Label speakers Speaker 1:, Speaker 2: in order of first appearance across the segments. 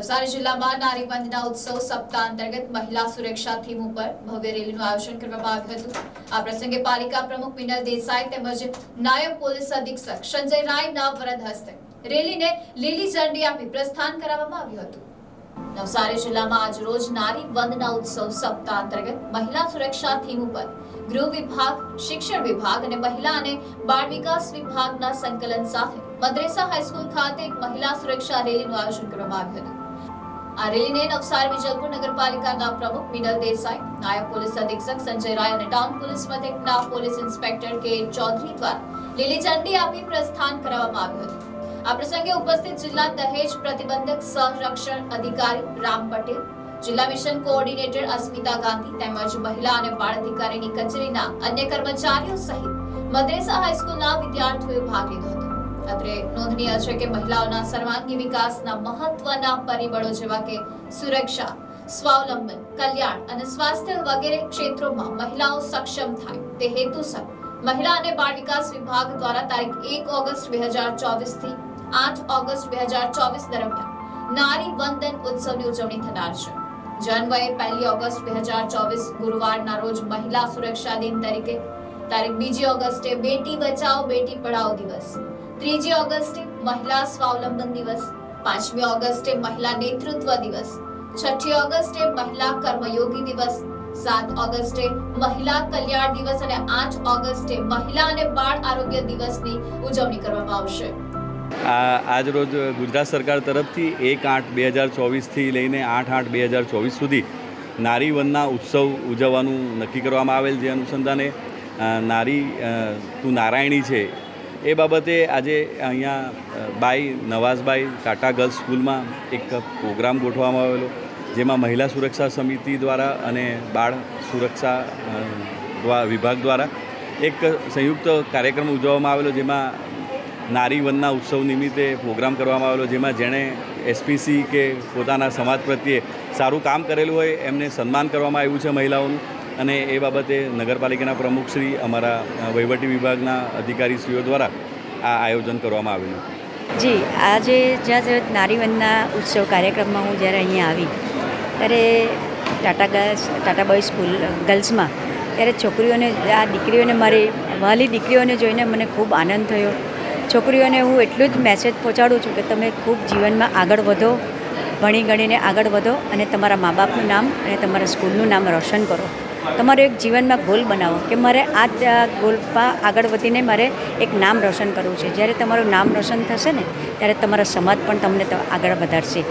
Speaker 1: નવસારી જિલ્લામાં નારી વંદના ઉત્સવ સપ્તાહ અંતર્ગત મહિલા સુરક્ષા થીમ ઉપર ભવ્ય રેલીનું આયોજન કરવામાં આવ્યું હતું. આ પ્રસંગે પાલિકા પ્રમુખ મિનલ દેસાઈ તેમજ નાયબ પોલીસ અધિક્ષક સંજય રાયના વરદ હસ્તે રેલીને લીલી ઝંડી આપી પ્રસ્થાન કરાવવામાં આવ્યું હતું. નવસારી જિલ્લામાં આજરોજ નારી વંદના ઉત્સવ સપ્તાહ અંતર્ગત મહિલા સુરક્ષા થીમ ઉપર ગૃહ વિભાગ, શિક્ષણ વિભાગ અને મહિલા અને બાળ વિકાસ વિભાગના સંકલન સાથે મદ્રેસા હાઈસ્કૂલ ખાતે એક મહિલા સુરક્ષા રેલીનું આયોજન કરવામાં આવ્યું હતું. આ રેલીને નવસારી વિજલપુર નગરપાલિકાના પ્રમુખ મિનલ દેસાઈ, નાયબ પોલીસ અધિક્ષક સંજય રાય અને ટાઉન પોલીસ મથકના પોલીસ ઇન્સ્પેક્ટર કે ચૌધરી દ્વારા લીલી ઝંડી આપી પ્રસ્થાન કરાવવામાં આવ્યું હતું. આ પ્રસંગે ઉપસ્થિત જિલ્લા દહેજ પ્રતિબંધક સંરક્ષણ અધિકારી રામ પટેલ, જિલ્લા મિશન કોઓર્ડિનેટર અસ્મિતા ગાંધી તેમજ મહિલા અને બાળ અધિકારીની કચેરીના અન્ય કર્મચારીઓ સહિત મદ્રેસા હાઈસ્કૂલના વિદ્યાર્થીઓએ ભાગ લીધો હતો. અત્રે નોંધનીય છે કે મહિલાઓના સર્વાંગી વિકાસના મહત્વના પરિબળો જેવા કે સુરક્ષા, સ્વાવલંબન, કલ્યાણ અને સ્વાસ્થ્ય વગેરે ક્ષેત્રોમાં મહિલાઓ સક્ષમ થાય. તે હેતુસર મહિલા અને બાળ વિકાસ વિભાગ દ્વારા તારીખ એક ઓગસ્ટ બે હજાર ચોવીસથી આઠ ઓગસ્ટ બે હજાર ચોવીસ દરમિયાન નારી વંદન ઉત્સવની ઉજવણી થનાર છે. જાન્યુઆરી પહેલી ઓગસ્ટ બે હજાર ચોવીસ ગુરુવારના રોજ મહિલા સુરક્ષા દિન તરીકે, તારીખ બીજી ઓગસ્ટે બેટી બચાવો બેટી પઢાઓ દિવસ ત્રીજી ઓગસ્ટે મહિલા સ્વાવલંબન દિવસ, પાંચમી ઓગસ્ટે મહિલા નેતૃત્વ દિવસ, છઠ્ઠી ઓગસ્ટે મહિલા કર્મયોગી દિવસ, સાત ઓગસ્ટે મહિલા કલ્યાણ દિવસ અને આઠ ઓગસ્ટે મહિલા અને બાળ આરોગ્ય દિવસની ઉજવણી કરવામાં આવશે.
Speaker 2: આ આજરોજ ગુજરાત સરકાર તરફથી એક આઠ બે હજાર ચોવીસથી લઈને આઠ આઠ બે હજાર ચોવીસ સુધી નારી વનના ઉત્સવ ઉજવવાનું નક્કી કરવામાં આવેલ જે અનુસંધાને નારી તું નારાયણી છે એ બાબતે આજે અહીંયા બાઈ નવાઝબાઈ ટાટા ગર્લ્સ સ્કૂલમાં એક પ્રોગ્રામ ગોઠવવામાં આવેલો, જેમાં મહિલા સુરક્ષા સમિતિ દ્વારા અને બાળ સુરક્ષા વિભાગ દ્વારા એક સંયુક્ત કાર્યક્રમ ઉજવવામાં આવેલો, જેમાં નારી વનના ઉત્સવ નિમિત્તે પ્રોગ્રામ કરવામાં આવેલો, જેમાં જેણે એસપીસી કે પોતાના સમાજ પ્રત્યે સારું કામ કરેલું હોય એમને સન્માન કરવામાં આવ્યું છે મહિલાઓનું. અને એ બાબતે નગરપાલિકાના પ્રમુખશ્રી અમારા વહીવટી વિભાગના અધિકારીશ્રીઓ દ્વારા આ આયોજન કરવામાં આવેલું
Speaker 3: જી, આજે જ્યારે નારીવનના ઉત્સવ કાર્યક્રમમાં હું જ્યારે અહીંયા આવી, ત્યારે Tata girls, Tata boy school, ગર્લ્સમાં, ત્યારે છોકરીઓને, આ દીકરીઓને મારી, વહાલી દીકરીઓને જોઈને મને ખૂબ આનંદ થયો. છોકરીઓને હું એટલું જ મેસેજ પહોંચાડું છું કે તમે ખૂબ જીવનમાં આગળ વધો, ભણી ગણીને આગળ વધો અને તમારા મા બાપનું નામ અને તમારા સ્કૂલનું નામ રોશન કરો. તમારો એક જીવનમાં ગોલ બનાવો કે મારે આ જ ગોલમાં આગળ વધીને મારે એક નામ રોશન કરવું છે. જ્યારે તમારું નામ રોશન થશે ને, ત્યારે તમારો સમાજ પણ તમને આગળ વધારશે.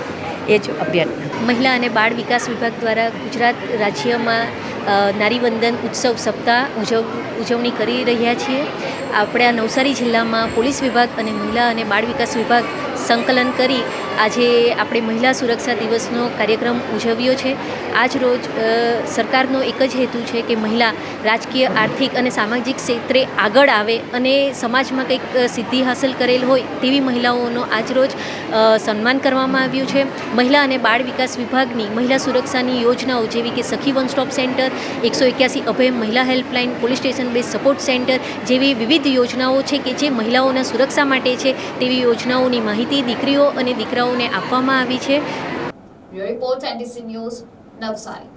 Speaker 3: એ જ અભ્યર્થના
Speaker 4: મહિલા અને બાળ વિકાસ વિભાગ દ્વારા ગુજરાત રાજ્યમાં નારીવંદન ઉત્સવ સપ્તાહ ઉજવ, ઉજવણી કરી રહ્યા છીએ. આપણે આ નવસારી જિલ્લામાં પોલીસ વિભાગ અને મહિલા અને બાળ વિકાસ વિભાગ સંકલન કરી આજે આપણે મહિલા સુરક્ષા દિવસનો કાર્યક્રમ ઉજવ્યો છે. આજ રોજ સરકારનો એક જ હેતુ છે કે મહિલા રાજકીય, આર્થિક અને સામાજિક ક્ષેત્રે આગળ આવે અને સમાજમાં કંઈક સિદ્ધિ હાંસલ કરેલ હોય તેવી મહિલાઓનો આજ રોજ સન્માન કરવામાં આવ્યું છે. મહિલા અને બાળ વિકાસ વિભાગની મહિલા સુરક્ષાની યોજનાઓ જેવી કે સખી વન સ્ટોપ સેન્ટર, એકસો એક્યાસી અભય મહિલા helpline, police station base support centre જેવી વિવિધ યોજનાઓ છે કે જે મહિલાઓના સુરક્ષા માટે છે. તેવી યોજનાઓની માહિતી દીકરીઓ અને દીકરાઓને આપવામાં આવી છે.
Speaker 1: Report NDC news Navsari.